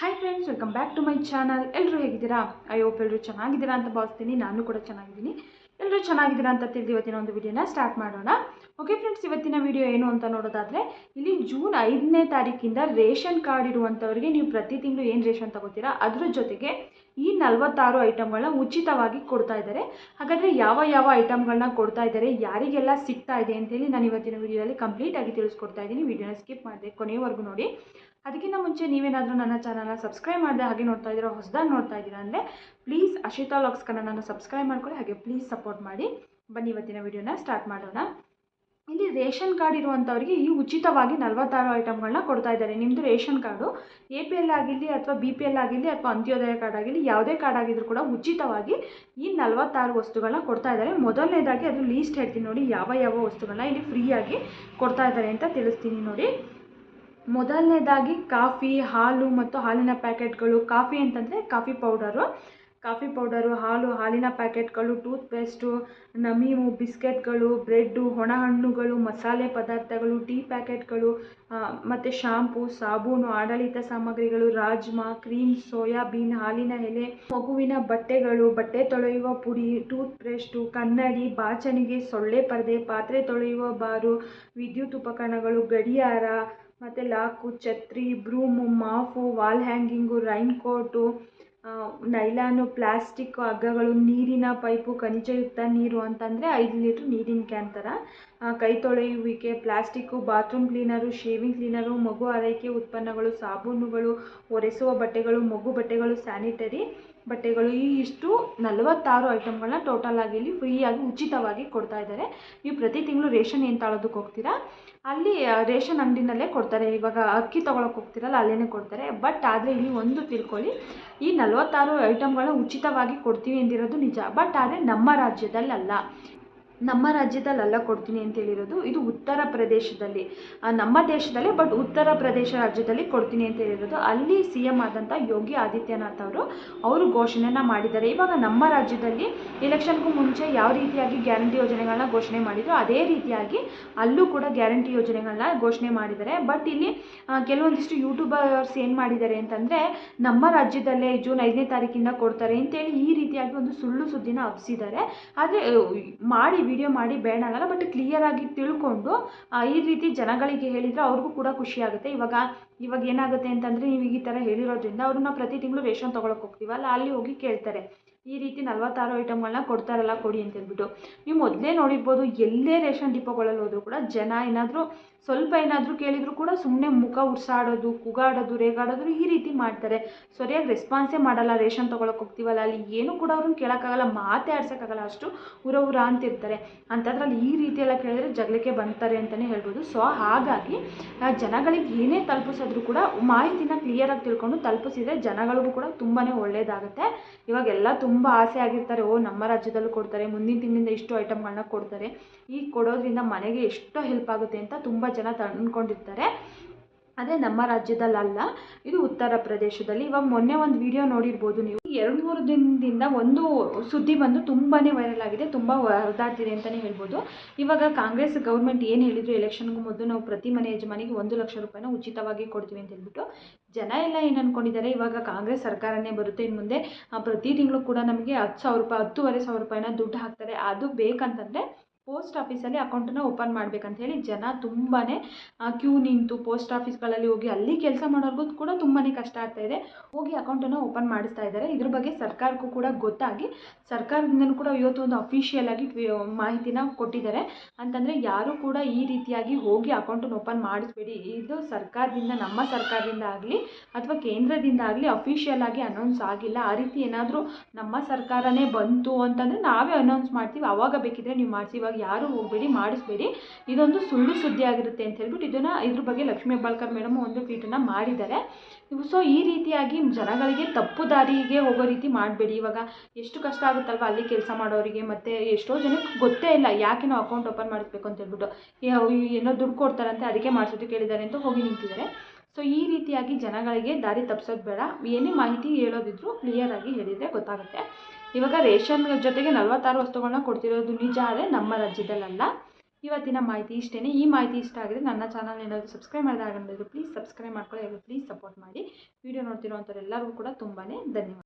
Hi friends welcome back to my channel ಎಲ್ಲರೂ ಹೇಗಿದ್ದೀರಾ? I hope ಎಲ್ಲರೂ ಚೆನ್ನಾಗಿದ್ದೀರಾ ಅಂತ ಭಾವಿಸ್ತೀನಿ. ನಾನು ಕೂಡ ಚೆನ್ನಾಗಿದ್ದೀನಿ. ಎಲ್ಲರೂ ಚೆನ್ನಾಗಿದ್ದೀರಾ ಅಂತ ತಿಳಿದು ಇವತ್ತಿನ ಒಂದು ವಿಡಿಯೋನ ಸ್ಟಾರ್ಟ್ ಮಾಡೋಣ. ಓಕೆ ಫ್ರೆಂಡ್ಸ್ ಇವತ್ತಿನ ವಿಡಿಯೋ ಏನು ಅಂತ ನೋಡೋದಾದರೆ, ಇಲ್ಲಿ ಜೂನ್ ಐದನೇ ತಾರೀಕಿಂದ ರೇಷನ್ ಕಾರ್ಡ್ ಇರುವಂಥವ್ರಿಗೆ ನೀವು ಪ್ರತಿ ತಿಂಗಳು ಏನು ರೇಷನ್ ತಗೋತೀರಾ? ಅದರ ಜೊತೆಗೆ ಈ ನಲವತ್ತಾರು ಐಟಮ್ಗಳನ್ನ ಉಚಿತವಾಗಿ ಕೊಡ್ತಾ ಇದ್ದಾರೆ. ಹಾಗಾದರೆ ಯಾವ ಯಾವ ಐಟಮ್ಗಳನ್ನ ಕೊಡ್ತಾ ಇದ್ದಾರೆ, ಯಾರಿಗೆಲ್ಲ ಸಿಗ್ತಾ ಇದೆ ಅಂತೇಳಿ ನಾನು ಇವತ್ತಿನ ವಿಡಿಯೋದಲ್ಲಿ ಕಂಪ್ಲೀಟಾಗಿ ತಿಳಿಸ್ಕೊಡ್ತಾ ಇದ್ದೀನಿ. ವಿಡಿಯೋನ ಸ್ಕಿಪ್ ಮಾಡಿದೆ ಕೊನೆಯವರೆಗೂ ನೋಡಿ. ಅದಕ್ಕಿಂತ ಮುಂಚೆ ನೀವೇನಾದರೂ ನನ್ನ ಚಾನಲ್ನ ಸಬ್ಸ್ಕ್ರೈಬ್ ಮಾಡಿದೆ ಹಾಗೆ ನೋಡ್ತಾ ಇದ್ದೀರಾ, ಹೊಸದಾಗಿ ನೋಡ್ತಾ ಇದ್ದೀರಾ ಅಂದರೆ ಪ್ಲೀಸ್ ಅಶಿತಾ ಲಾಗ್ಸ್ ಕನ್ನಡನ ಸಬ್ಸ್ಕ್ರೈಬ್ ಮಾಡ್ಕೊಳ್ಳಿ, ಹಾಗೆ ಪ್ಲೀಸ್ ಸಪೋರ್ಟ್ ಮಾಡಿ. ಬನ್ನಿ ಇವತ್ತಿನ ವಿಡಿಯೋನ ಸ್ಟಾರ್ಟ್ ಮಾಡೋಣ. ಇಲ್ಲಿ ರೇಷನ್ ಕಾರ್ಡ್ ಇರುವಂಥವ್ರಿಗೆ ಈ ಉಚಿತವಾಗಿ ನಲವತ್ತಾರು ಐಟಮ್ಗಳನ್ನ ಕೊಡ್ತಾ ಇದ್ದಾರೆ. ನಿಮ್ಮದು ration card A P L ಆಗಿರಲಿ ಅಥವಾ ಬಿ ಪಿ ಎಲ್ ಆಗಿರಲಿ ಅಥವಾ ಅಂತ್ಯೋದಯ ಕಾರ್ಡ್ ಆಗಿರಲಿ, ಯಾವುದೇ ಕಾರ್ಡ್ ಆಗಿದ್ರು ಕೂಡ ಉಚಿತವಾಗಿ ಈ ನಲವತ್ತಾರು ವಸ್ತುಗಳನ್ನ ಕೊಡ್ತಾ ಇದ್ದಾರೆ. ಮೊದಲನೇದಾಗಿ ಅದು ಲೀಸ್ಟ್ ಹೇಳ್ತೀನಿ ನೋಡಿ, ಯಾವ ಯಾವ ವಸ್ತುಗಳನ್ನ ಇಲ್ಲಿ ಫ್ರೀಯಾಗಿ ಕೊಡ್ತಾ ಇದ್ದಾರೆ ಅಂತ ತಿಳಿಸ್ತೀನಿ ನೋಡಿ. ಮೊದಲನೇದಾಗಿ ಕಾಫಿ, ಹಾಲು ಮತ್ತು ಹಾಲಿನ ಪ್ಯಾಕೆಟ್ಗಳು. ಕಾಫಿ ಅಂತಂದರೆ ಕಾಫಿ ಪೌಡರು. ಕಾಫಿ ಪೌಡರು, ಹಾಲು, ಹಾಲಿನ ಪ್ಯಾಕೆಟ್ಗಳು ಟೂತ್ ಪೇಸ್ಟು ನಮೀಮು, ಬಿಸ್ಕೆಟ್ಗಳು, ಬ್ರೆಡ್ಡು ಒಣ ಹಣ್ಣುಗಳು ಮಸಾಲೆ ಪದಾರ್ಥಗಳು, ಟೀ ಪ್ಯಾಕೆಟ್ಗಳು ಮತ್ತು ಶಾಂಪು, ಸಾಬೂನು, ಆಡಳಿತ ಸಾಮಗ್ರಿಗಳು, ರಾಜ್ಮಾ, ಕ್ರೀಮ್ ಸೋಯಾಬೀನ್ ಹಾಲಿನ ಎಲೆ, ಮಗುವಿನ ಬಟ್ಟೆಗಳು, ಬಟ್ಟೆ ತೊಳೆಯುವ ಪುಡಿ ಟೂತ್ ಪೇಸ್ಟು ಕನ್ನಡಿ, ಬಾಚಣಿಗೆ, ಸೊಳ್ಳೆ ಪರದೆ, ಪಾತ್ರೆ ತೊಳೆಯುವ ಬಾರು, ವಿದ್ಯುತ್ ಉಪಕರಣಗಳು, ಗಡಿಯಾರ ಮತ್ತು ಲಾಕು, ಛತ್ರಿ, broom, mop, wall hanging rain coat nylon plastic ಹಗ್ಗಗಳು, ನೀರಿನ ಪೈಪು, ಖನಿಜಯುಕ್ತ ನೀರು ಅಂತಂದರೆ ಐದು ಲೀಟ್ರ್ ನೀರಿನ ಕ್ಯಾನ್ ಥರ ಕೈ ತೊಳೆಯುವಿಕೆ, plastic, bathroom cleaner, shaving cleaner, ಮಗು ಆರೈಕೆ ಉತ್ಪನ್ನಗಳು, ಸಾಬೂನುಗಳು, ಒರೆಸುವ ಬಟ್ಟೆಗಳು, ಮಗು ಬಟ್ಟೆಗಳು, ಸ್ಯಾನಿಟರಿ. ಬಟ್ಟೆಗಳು ಈ ಇಷ್ಟು ನಲವತ್ತಾರು ಐಟಮ್ಗಳನ್ನ ಟೋಟಲ್ ಆಗಿ ಇಲ್ಲಿ ಫ್ರೀಯಾಗಿ ಉಚಿತವಾಗಿ ಕೊಡ್ತಾ ಇದ್ದಾರೆ. ನೀವು ಪ್ರತಿ ತಿಂಗಳು ರೇಷನ್ ಏನು ತಾಳೋದಕ್ಕೆ ಹೋಗ್ತೀರಾ? ಅಲ್ಲಿ ರೇಷನ್ ಅಂಗಡಿನಲ್ಲೇ ಕೊಡ್ತಾರೆ. ಇವಾಗ ಅಕ್ಕಿ ತೊಗೊಳಕ್ಕೆ ಹೋಗ್ತೀರಲ್ಲ ಅಲ್ಲೇ ಕೊಡ್ತಾರೆ. ಬಟ್ ಆದರೆ ಇಲ್ಲಿ ಒಂದು ತಿಳ್ಕೊಳ್ಳಿ, ಈ ನಲವತ್ತಾರು ಐಟಮ್ಗಳನ್ನ ಉಚಿತವಾಗಿ ಕೊಡ್ತೀವಿ ಅಂದಿರೋದು ನಿಜ. ಬಟ್ ಆದರೆ ನಮ್ಮ ರಾಜ್ಯದಲ್ಲಲ್ಲ. ನಮ್ಮ ರಾಜ್ಯದಲ್ಲೆಲ್ಲ ಕೊಡ್ತೀನಿ ಅಂತ ಹೇಳಿರೋದು, ಇದು ಉತ್ತರ ಪ್ರದೇಶದಲ್ಲಿ. ನಮ್ಮ ದೇಶದಲ್ಲೇ, ಬಟ್ ಉತ್ತರ ಪ್ರದೇಶ ರಾಜ್ಯದಲ್ಲಿ ಕೊಡ್ತೀನಿ ಅಂತ ಹೇಳಿರೋದು. ಅಲ್ಲಿ ಸಿ ಎಂ ಆದಂಥ ಯೋಗಿ ಆದಿತ್ಯನಾಥ್ ಅವರು ಅವರು ಘೋಷಣೆನ ಮಾಡಿದ್ದಾರೆ. ಇವಾಗ ನಮ್ಮ ರಾಜ್ಯದಲ್ಲಿ ಎಲೆಕ್ಷನ್ಗೂ ಮುಂಚೆ ಯಾವ ರೀತಿಯಾಗಿ ಗ್ಯಾರಂಟಿ ಯೋಜನೆಗಳನ್ನ ಘೋಷಣೆ ಮಾಡಿದ್ರು, ಅದೇ ರೀತಿಯಾಗಿ ಅಲ್ಲೂ ಕೂಡ ಗ್ಯಾರಂಟಿ ಯೋಜನೆಗಳನ್ನ ಘೋಷಣೆ ಮಾಡಿದ್ದಾರೆ. ಬಟ್ ಇಲ್ಲಿ ಕೆಲವೊಂದಿಷ್ಟು ಯೂಟ್ಯೂಬರ್ಸ್ ಏನು ಮಾಡಿದ್ದಾರೆ ಅಂತಂದರೆ, ನಮ್ಮ ರಾಜ್ಯದಲ್ಲೇ ಜೂನ್ ಐದನೇ ತಾರೀಕಿಂದ ಕೊಡ್ತಾರೆ ಅಂತೇಳಿ ಈ ರೀತಿಯಾಗಿ ಒಂದು ಸುಳ್ಳು ಸುದ್ದಿನ ಹಬ್ಸಿದ್ದಾರೆ. ಆದರೆ ಮಾಡಿ ವಿಡಿಯೋ ಮಾಡಿ ಬೇಡ ಆಗಲ್ಲ ಬಟ್ ಕ್ಲಿಯರಾಗಿ ತಿಳ್ಕೊಂಡು ಈ ರೀತಿ ಜನಗಳಿಗೆ ಹೇಳಿದರೆ ಅವ್ರಿಗೂ ಕೂಡ ಖುಷಿ ಆಗುತ್ತೆ. ಇವಾಗ ಇವಾಗ ಏನಾಗುತ್ತೆ ಅಂತಂದರೆ, ನೀವು ಈ ಥರ ಹೇಳಿರೋದ್ರಿಂದ ಅವ್ರನ್ನ ಪ್ರತಿ ತಿಂಗಳು ರೇಷನ್ ತೊಗೊಳಕ್ಕೆ ಹೋಗ್ತೀವಲ್ಲ, ಅಲ್ಲಿ ಹೋಗಿ ಕೇಳ್ತಾರೆ. ಈ ರೀತಿ ನಲವತ್ತಾರು ಐಟಮ್ಗಳನ್ನ ಕೊಡ್ತಾರಲ್ಲ ಕೊಡಿ ಅಂತ ಹೇಳ್ಬಿಟ್ಟು. ನೀವು ಮೊದಲೇ ನೋಡಿರ್ಬೋದು ಎಲ್ಲೇ ರೇಷನ್ ಡಿಪೋಗಳಲ್ಲಿ ಹೋದರೂ ಕೂಡ ಜನ ಏನಾದರೂ ಸ್ವಲ್ಪ ಏನಾದರೂ ಕೇಳಿದರೂ ಕೂಡ ಸುಮ್ಮನೆ ಮುಖ ಉರ್ಸಾಡೋದು, ಕೂಗಾಡೋದು, ರೇಗಾಡೋದು ಈ ರೀತಿ ಮಾಡ್ತಾರೆ. ಸರಿಯಾಗಿ ರೆಸ್ಪಾನ್ಸೇ ಮಾಡಲ್ಲ, ರೇಷನ್ ತೊಗೊಳಕ್ಕೆ ಹೋಗ್ತೀವಲ್ಲ, ಅಲ್ಲಿ ಏನು ಕೂಡ ಅವ್ರನ್ನ ಕೇಳೋಕ್ಕಾಗಲ್ಲ, ಮಾತೇ ಆಡ್ಸೋಕ್ಕಾಗಲ್ಲ, ಅಷ್ಟು ಉರ ಉರ ಅಂತಿರ್ತಾರೆ ಅಂಥದ್ರಲ್ಲಿ ಈ ರೀತಿ ಎಲ್ಲ ಕೇಳಿದ್ರೆ ಜಗಳಕ್ಕೆ ಬಂತಾರೆ ಅಂತಲೇ ಹೇಳ್ಬೋದು. ಸೊ ಹಾಗಾಗಿ ಜನಗಳಿಗೆ ಏನೇ ತಲುಪಿಸಿದ್ರು ಕೂಡ ಮಾಹಿತಿನ ಕ್ಲಿಯರಾಗಿ ತಿಳ್ಕೊಂಡು ತಲುಪಿಸಿದ್ರೆ ಜನಗಳಿಗೂ ಕೂಡ ತುಂಬಾ ಒಳ್ಳೆಯದಾಗುತ್ತೆ ಇವಾಗೆಲ್ಲ ತುಂಬ ಆಸೆ ಆಗಿರ್ತಾರೆ, ಓ ನಮ್ಮ ರಾಜ್ಯದಲ್ಲೂ ಕೊಡ್ತಾರೆ, ಮುಂದಿನ ತಿಂಗಳಿಂದ ಇಷ್ಟು ಐಟಮ್ಗಳನ್ನ ಕೊಡ್ತಾರೆ. ಈ ಕೊಡೋದ್ರಿಂದ ಮನೆಗೆ ಎಷ್ಟು ಹೆಲ್ಪ್ ಆಗುತ್ತೆ ಅಂತ ತುಂಬ ಜನ ತಂದ್ಕೊಂಡಿರ್ತಾರೆ ಅದೇ ನಮ್ಮ ರಾಜ್ಯದಲ್ಲಲ್ಲ, ಇದು ಉತ್ತರ ಪ್ರದೇಶದಲ್ಲಿ. ಇವಾಗ ಮೊನ್ನೆ ಒಂದು ವಿಡಿಯೋ ನೋಡಿರ್ಬೋದು ನೀವು. ಎರಡು ಮೂರು ದಿನದಿಂದ ಒಂದು ಸುದ್ದಿ ಬಂದು ತುಂಬಾ ವೈರಲ್ ಆಗಿದೆ, ತುಂಬ ಹೊರದಾಡ್ತಿದೆ ಅಂತಲೇ ಹೇಳ್ಬೋದು. ಇವಾಗ ಕಾಂಗ್ರೆಸ್ ಗೌರ್ಮೆಂಟ್ ಏನು ಹೇಳಿದ್ರು, ಎಲೆಕ್ಷನ್ಗೂ ಮೊದಲು ನಾವು ಪ್ರತಿ ಮನೆ ಯಜಮಾನಿಗೆ ಒಂದು ಲಕ್ಷ ರೂಪಾಯಿನ ಉಚಿತವಾಗಿ ಕೊಡ್ತೀವಿ ಅಂತ ಹೇಳ್ಬಿಟ್ಟು, ಜನ ಎಲ್ಲ ಏನು ಅಂದ್ಕೊಂಡಿದ್ದಾರೆ ಇವಾಗ ಕಾಂಗ್ರೆಸ್ ಸರ್ಕಾರನೇ ಬರುತ್ತೆ ಇನ್ನು ಮುಂದೆ. ಪ್ರತಿ ತಿಂಗಳು ಕೂಡ ನಮಗೆ ಹತ್ತು ಸಾವಿರ ರೂಪಾಯಿ, ಹತ್ತೂವರೆ ಸಾವಿರ ರೂಪಾಯಿನ ದುಡ್ಡು ಹಾಕ್ತಾರೆ. ಅದು ಬೇಕಂತಂದರೆ ಪೋಸ್ಟ್ ಆಫೀಸಲ್ಲಿ ಅಕೌಂಟನ್ನು ಓಪನ್ ಮಾಡಬೇಕಂತ ಹೇಳಿ ಜನ ತುಂಬಾ ಕ್ಯೂ ನಿಂತು ಪೋಸ್ಟ್ ಆಫೀಸ್ಗಳಲ್ಲಿ ಹೋಗಿ ಅಲ್ಲಿ ಕೆಲಸ ಮಾಡೋರ್ಗು ಕೂಡ ತುಂಬಾ ಕಷ್ಟ ಆಗ್ತಾ ಇದೆ. ಹೋಗಿ ಅಕೌಂಟನ್ನು ಓಪನ್ ಮಾಡಿಸ್ತಾ ಇದ್ದಾರೆ. ಇದ್ರ ಬಗ್ಗೆ ಸರ್ಕಾರಕ್ಕೂ ಕೂಡ ಗೊತ್ತಾಗಿ ಸರ್ಕಾರದಿಂದಲೂ ಕೂಡ ಇವತ್ತು ಒಂದು ಅಫಿಷಿಯಲ್ ಆಗಿ ಮಾಹಿತಿನ ಕೊಟ್ಟಿದ್ದಾರೆ. ಅಂತಂದರೆ ಯಾರೂ ಕೂಡ ಈ ರೀತಿಯಾಗಿ ಹೋಗಿ ಅಕೌಂಟನ್ನು ಓಪನ್ ಮಾಡಿಸ್ಬೇಡಿ. ಇದು ಸರ್ಕಾರದಿಂದ, ನಮ್ಮ ಸರ್ಕಾರದಿಂದ ಆಗಲಿ ಅಥವಾ ಕೇಂದ್ರದಿಂದ ಆಗಲಿ ಅಫಿಷಿಯಲ್ ಆಗಿ ಅನೌನ್ಸ್ ಆಗಿಲ್ಲ. ಆ ರೀತಿ ಏನಾದರೂ ನಮ್ಮ ಸರ್ಕಾರನೇ ಬಂತು ಅಂತಂದರೆ ನಾವೇ ಅನೌನ್ಸ್ ಮಾಡ್ತೀವಿ. ಅವಾಗ ಬೇಕಿದ್ರೆ ನೀವು ಮಾಡಿಸಿ. ಇವಾಗ ಯಾರು ಹೋಗಬೇಡಿ, ಮಾಡಿಸ್ಬೇಡಿ. ಇದೊಂದು ಸುಳ್ಳು ಸುದ್ದಿ ಆಗಿರುತ್ತೆ ಅಂತ ಹೇಳ್ಬಿಟ್ಟು ಇದನ್ನು ಇದ್ರ ಬಗ್ಗೆ ಲಕ್ಷ್ಮೀ ಹೆಬ್ಬಾಳ್ಕರ್ ಮೇಡಮ್ ಒಂದು ಟ್ವೀಟನ್ನು ಮಾಡಿದ್ದಾರೆ. ಸೊ ಈ ರೀತಿಯಾಗಿ ಜನಗಳಿಗೆ ತಪ್ಪು ದಾರಿಗೆ ಹೋಗೋ ರೀತಿ ಮಾಡಬೇಡಿ. ಇವಾಗ ಎಷ್ಟು ಕಷ್ಟ ಆಗುತ್ತಲ್ವ ಅಲ್ಲಿ ಕೆಲಸ ಮಾಡೋರಿಗೆ, ಮತ್ತು ಎಷ್ಟೋ ಜನಕ್ಕೆ ಗೊತ್ತೇ ಇಲ್ಲ ಯಾಕೆ ನಾವು ಅಕೌಂಟ್ ಓಪನ್ ಮಾಡಿಸ್ಬೇಕು ಅಂತ ಹೇಳ್ಬಿಟ್ಟು. ಏನೋ ದುಡ್ಡು ಕೊಡ್ತಾರಂತೆ ಅದಕ್ಕೆ ಮಾಡಿಸೋದು ಕೇಳಿದ್ದಾರೆ ಅಂತ ಹೋಗಿ ನಿಂತಿದ್ದಾರೆ. ಸೊ ಈ ರೀತಿಯಾಗಿ ಜನಗಳಿಗೆ ದಾರಿ ತಪ್ಪಿಸೋದು ಬೇಡ. ಏನೇ ಮಾಹಿತಿ ಹೇಳೋದಿದ್ರು ಕ್ಲಿಯರಾಗಿ ಹೇಳಿದರೆ ಗೊತ್ತಾಗುತ್ತೆ. ಇವಾಗ ರೇಷನ್ ಜೊತೆಗೆ ನಲವತ್ತಾರು ವಸ್ತುಗಳನ್ನ ಕೊಡ್ತಿರೋದು ನಿಜ ಆದರೆ ನಮ್ಮ ರಾಜ್ಯದಲ್ಲಲ್ಲ. ಇವತ್ತಿನ ಮಾಹಿತಿ ಇಷ್ಟೇ ಈ ಮಾಹಿತಿ ಇಷ್ಟ ಆಗಿದ್ರೆ ನನ್ನ ಚಾನಲ್ ಏನಾದರೂ ಸಬ್ಸ್ಕ್ರೈಬ್ ಮಾಡಿದಾಗ ಪ್ಲೀಸ್ ಸಬ್ಸ್ಕ್ರೈಬ್ ಮಾಡ್ಕೊಳ್ಳಿ. ಪ್ಲೀಸ್ ಸಪೋರ್ಟ್ ಮಾಡಿ. ವಿಡಿಯೋ ನೋಡ್ತಿರೋಂಥವ್ರು ಎಲ್ಲರಿಗೂ ಕೂಡ ತುಂಬಾ ಧನ್ಯವಾದ.